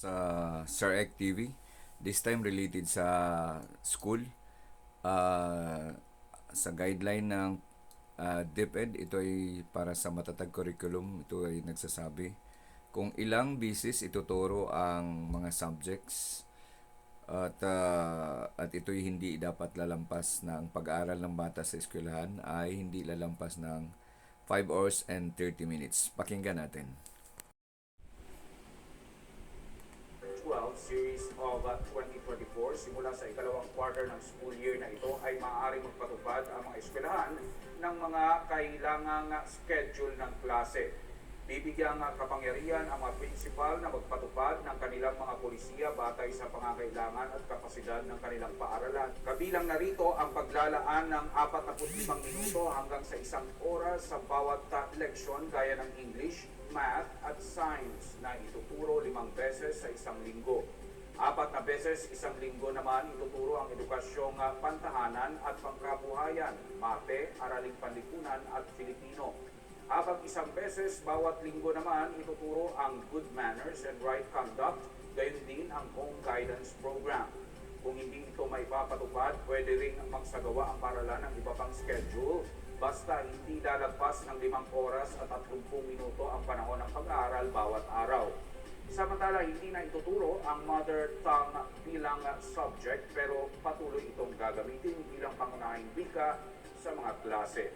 sa Sir Ek TV. This time related sa school. Ah, sa guideline ng ah, DepEd, ito ay para sa matatag curriculum. Ito ay nagsasabi kung ilang bisis ituturo ang mga subjects at ah, at ito'y hindi dapat lalampas ang pag-aaral ng bata sa eskwelahan ay hindi lalampas ng 5 hours and 30 minutes. Pakinggan natin. Series of uh, 2024 simula sa ikalawang quarter ng school year na ito ay maaaring magpatupad ang mga eskwelahan ng mga kailangang uh, schedule ng klase. Bibigyang uh, kapangyarihan ang mga prinsipal na magpatupad ng kanilang mga polisiya batay sa pangangailangan at kapasidad ng kanilang paaralan. Kabilang narito ang paglalaan ng 45 minuto hanggang sa isang oras sa bawat uh, leksyon gaya ng English, Math at Science na ituturo limang beses sa isang linggo. Apat na beses isang linggo naman ituturo ang edukasyong uh, pantahanan at pangkabuhayan, mate, araling panlipunan at Filipino. Habang isang beses bawat linggo naman ituturo ang good manners and right conduct, gayon din ang home guidance program. Kung hindi ito may papatupad, pwede ring magsagawa ang paralan ng iba pang schedule basta hindi lalagpas ng limang oras at 30 minuto ang panahon ng pag-aaral bawat araw. Samantala, hindi na ituturo ang mother tongue bilang subject pero patuloy itong gagamitin bilang pangunahing wika sa mga klase.